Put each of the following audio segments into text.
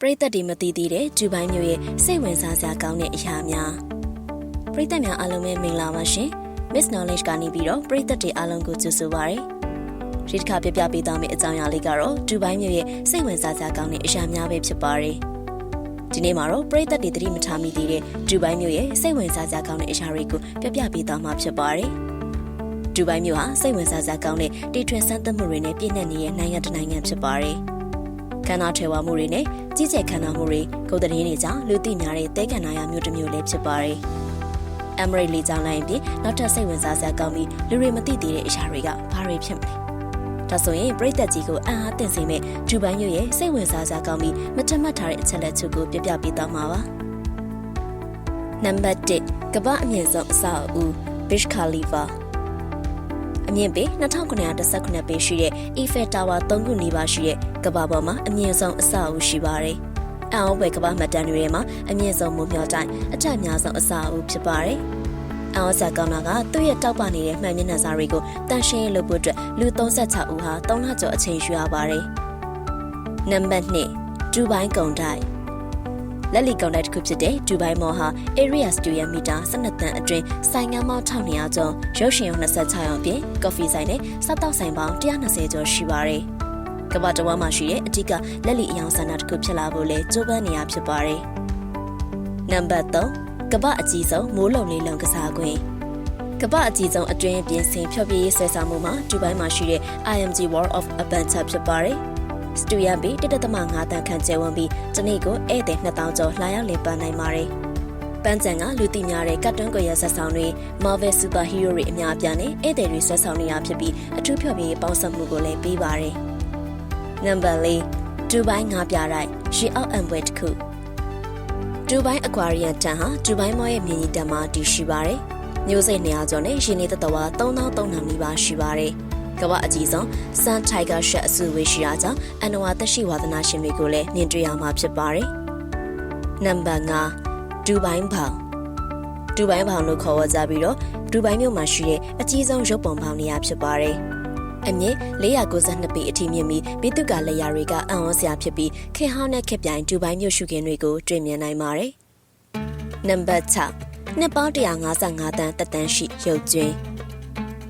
ပရိသတ်တွေမသိသေးတဲ့ဂျူပိုင်းမျိုးရဲ့စိတ်ဝင်စားစရာကောင်းတဲ့အရာများပရိသတ်များအားလုံးပဲမင်္ဂလာပါရှင် Miss Knowledge ကနေပြီးတော့ပရိသတ်တွေအားလုံးကိုကြိုဆိုပါရစေဒီတစ်ခါပြပြပေးသွားမယ့်အကြောင်းအရာလေးကတော့ဂျူပိုင်းမျိုးရဲ့စိတ်ဝင်စားစရာကောင်းတဲ့အရာများပဲဖြစ်ပါတယ်ဒီနေ့မှာတော့ပရိသတ်တွေသတိမထားမိသေးတဲ့ဂျူပိုင်းမျိုးရဲ့စိတ်ဝင်စားစရာကောင်းတဲ့အရာတွေကိုပြပြပေးသွားမှာဖြစ်ပါတယ်ဒူဘိုင်းမြို့ဟာစိတ်ဝင်စားစရာကောင်းတဲ့တီထွင်စမ်းသပ်မှုတွေနဲ့ပြည့်နှက်နေတဲ့နိုင်ငံတစ်နိုင်ငံဖြစ်ပါတယ်။ ခန္ဓာထေဝါမှုတွေနဲ့ကြီးကျယ်ခန္ဓာမှုတွေကိုယ်တည်းနေကြောင့်လူသိများတဲ့တဲခန္ဓာရမျိုးတစ်မျိုးလည်းဖြစ်ပါတယ်။အမရိတ်လေးကြောင့်လိုက်ရင်နောက်ထပ်စိတ်ဝင်စားစရာကောင်းပြီးလူတွေမသိသေးတဲ့အရာတွေကဘာတွေဖြစ်မလဲ။ဒါဆိုရင်ပြိသက်ကြီးကိုအံ့အားသင့်စေမဲ့ဂျူဘိုင်းမြို့ရဲ့စိတ်ဝင်စားစရာကောင်းပြီးမထမှတ်ထားတဲ့အချက်လက်ချုပ်ကိုပြပြပေးသွားမှာပါ။နံပါတ်1ကမ္ဘာအမြင့်ဆုံးအဆောက်အဦ Burj Khalifa အမြင့်ပေ2919ပေရှိတဲ့ Eiffel Tower 3ခုနီးပါးရှိတဲ့ကမ္ဘာပေါ်မှာအမြင့်ဆုံးအဆောက်အဦရှိပါတယ်။အအောင်ဘယ်ကမ္ဘာမှတ်တမ်းတွေထဲမှာအမြင့်ဆုံးမုံမျှောတိုင်းအထက်အများဆုံးအဆောက်အဦဖြစ်ပါတယ်။အအောင်ဆက်ကောင်းတာကသူ့ရဲ့တောက်ပနေတဲ့မှန်မျက်နှာစာတွေကိုတန်ရှင်းလုပ်ဖို့အတွက်လူ36ဦးဟာ3လကျော်အချိန်ယူရပါတယ်။နံပါတ်2ဒူဘိုင်းကုံတိုက် လက်လီကောင်တိုက်တစ်ခုဖြစ်တဲ့ဒူဘိုင်းမော်ဟာ area studio meter 12တန်းအတွင်းဆိုင်ငန်းပေါင်း1200ကျော်ရုပ်ရှင်ရုံ26ရောင်ပြင်ကော်ဖီဆိုင်နဲ့စားတောက်ဆိုင်ပေါင်း120ကျော်ရှိပါတယ်။ကမ္ဘာတစ်ဝန်းမှာရှိတဲ့အထက်ကလက်လီအယောင်ဆန္ဒတစ်ခုဖြစ်လာဖို့လဲကြိုးပမ်းနေရဖြစ်ပါတယ်။နံပါတ်3ကမ္ဘာအကြီးဆုံးမိုးလုံလေးလုံကစားကွင်းကမ္ဘာအကြီးဆုံးအတွင်းပြင်ဆင်ဖြောပြရေးဆွဲဆောင်မှုမှာဒူဘိုင်းမှာရှိတဲ့ IMG World of Adventure ဖြစ်ပါတယ်။ စတူရန်ဘီ1.5တန်းခန့်ကျဲဝန်းပြီးဒီနေ့ကိုဧည့်သည်2000ကျော်လာရောက်လည်ပတ်နိုင်ပါတယ်။ပန်းချန်ကလူသိများတဲ့ကတ်တွန်းကွယ်ရဆက်ဆောင်တွေ Marvel Super Hero တွေအများအပြားနဲ့ဧည့်သည်တွေဆက်ဆောင်နေရဖြစ်ပြီးအထူးဖြောပြပေါင်းစပ်မှုကိုလည်းပေးပါတယ်။နံပါတ်၄ဒူဘိုင်းငါးပြတိုက်ရှီအောက်အမ်ဘွဲတစ်ခုဒူဘိုင်းအကွာရီယံတန်ဟာဒူဘိုင်းမော်ရဲ့မြင်းကြီးတန်မှာတည်ရှိပါတယ်။မျိုးစိတ်200ကျော်နဲ့ရှင်နေတဲ့တဝါ3300နီးပါးရှိပါတယ်။ ကမ္ဘာအကြီးဆုံး Sun Tiger Shark အစုဝေးရှိတာကြောင့်အန်နဝါသက်ရှိဝါသနာရှင်တွေကိုလည်းမြင်တွေ့ရမှာဖြစ်ပါတယ်။နံပါတ်5ဒူဘိုင်းဘောင်ဒူဘိုင်းဘောင်လို့ခေါ်ဝေါ်ကြပြီးတော့ဒူဘိုင်းမြို့မှာရှိတဲ့အကြီးဆုံးရုပ်ပုံဘောင်နေရာဖြစ်ပါတယ်။အမြင့်492ပေအထိမြင့်ပြီးပြည်သူကလက်ရာတွေကအံ့ဩစရာဖြစ်ပြီးခေဟောင်းနဲ့ခက်ပြိုင်ဒူဘိုင်းမြို့ရှုခင်းတွေကိုတွေ့မြင်နိုင်ပါတယ်။နံပါတ်6နှစ်ပေါင်း155တန်းတက်တန်းရှိရုပ်ကျွင်း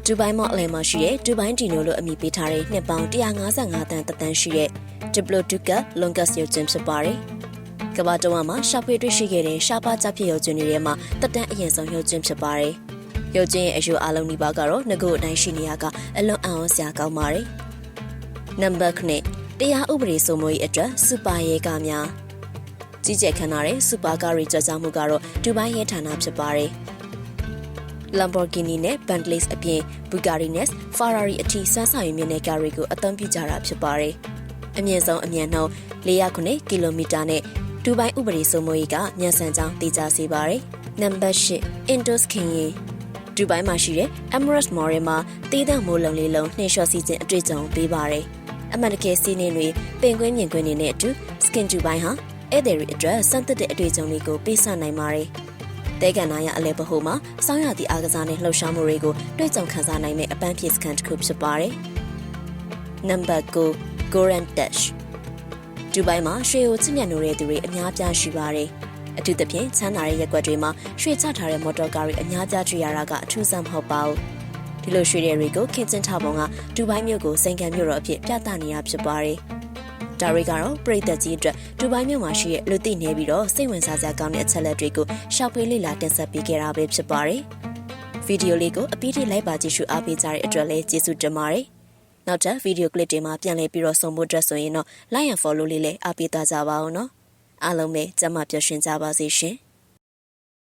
ဒူဘိုင်းမော့အလယ်မှာရှိတဲ့ဒူဘိုင်းဒီနိုလို့အမည်ပေးထားတဲ့နှစ်ပေါင်း155တန်းတန်းရှိတဲ့ Diplodocus longus ရုပ်ကျင်းဖြစ်ပါတယ်။ကမ္ဘာတော်မှာရှာဖွေတွေ့ရှိခဲ့တဲ့ရှားပါးကြဖြစ်ရုပ်ကျင်းတွေထဲမှာတက်တန်းအရင်ဆုံးရုပ်ကျင်းဖြစ်ပါတယ်။ရုပ်ကျင်းရဲ့အယူအလုံးဒီပါကတော့ငကုတ်အတိုင်းရှိနေရကအလွန်အံ့ဩစရာကောင်းပါတယ်။နံပါတ်9တရားဥပဒေစိုးမိုးရေးအတွက်စူပါရဲကားများကြီးကျယ်ခမ်းနားတဲ့စူပါကားရီကြော်ကြားမှုကတော့ဒူဘိုင်းရဲဌာနဖြစ်ပါတယ်။ Lamborghini နဲ့ Bentley အပြင် Bugatti နဲ့ Ferrari အထိစွမ်းဆောင်ရည်မြင့်တဲ့ကားတွေကိုအသုံးပြုကြတာဖြစ်ပါတယ်။အမြင့်ဆုံးအမြန်နှုန်း409ကီလိုမီတာနဲ့ဒူဘိုင်းဥပဒေစိုးမိုးရေးကမြန်ဆန်ကြောင်းသိကြစေပါတယ်။နံပါတ်8 Indos ခင်ရင်ဒူဘိုင်းမှာရှိတဲ့ Emirates Mall မှာတေးသံမိုးလုံလေးလုံးနှင်းလျှော်စီခြင်းအတွေ့အကြုံပေးပါတယ်။အမှန်တကယ်စီးနေတွေပင်ကွင်းမြင်ကွင်းတွေနဲ့အတူ Skin ဒူဘိုင်းဟာဧည့်သည်တွေအတွက်စမ်းသပ်တဲ့အတွေ့အကြုံတွေကိုပေးဆနိုင်ပါတယ်။ တဲကန်နာရအလဲပဟုမှာစောင်းရသည့်အားကစားနဲ့လှုပ်ရှားမှုတွေကိုတွေ့ကြုံခံစားနိုင်တဲ့အပန်းဖြေစခန်းတစ်ခုဖြစ်ပါတယ်။ Number 9 Goran Dash ဒူဘိုင်းမှာရွှေကိုချစ်မြတ်နိုးတဲ့သူတွေအများပြားရှိပါတယ်။အထူးသဖြင့်ချမ်းသာတဲ့ရက်ွက်တွေမှာရွှေချထားတဲ့မော်တော်ကားတွေအများပြားတွေ့ရတာကအထူးဆန်းမဟုတ်ပါဘူး။ဒီလိုရွှေတွေကိုခင်းကျင်းထားပုံကဒူဘိုင်းမြို့ကိုစိန်ခံမြို့တော်အဖြစ်ပြသနေတာဖြစ်ပါတယ်။ ဒါတွေကတော့ပြည်သက်ကြီးအတွက်ဒူဘိုင်းမြို့မှာရှိတဲ့လူသိနေပြီးတော့စိတ်ဝင်စားစရာကောင်းတဲ့အချက်လက်တွေကိုရှောက်ပေးလေ့လာတင်ဆက်ပေးခဲ့တာပဲဖြစ်ပါတယ်။ဗီဒီယိုလေးကိုအပြီးထိလိုက်ပါကြည့်ရှုအားပေးကြတဲ့အတွက်လည်းကျေးဇူးတင်ပါတယ်။နောက်ထပ်ဗီဒီယိုကလစ်တွေမှာပြန်လည်ပြီးတော့ဆုံဖို့အတွက်ဆိုရင်တော့ like and follow လေးလည်းအားပေးသွားကြပါအောင်နော်။အားလုံးပဲကျမပျော်ရွှင်ကြပါစေရှင်။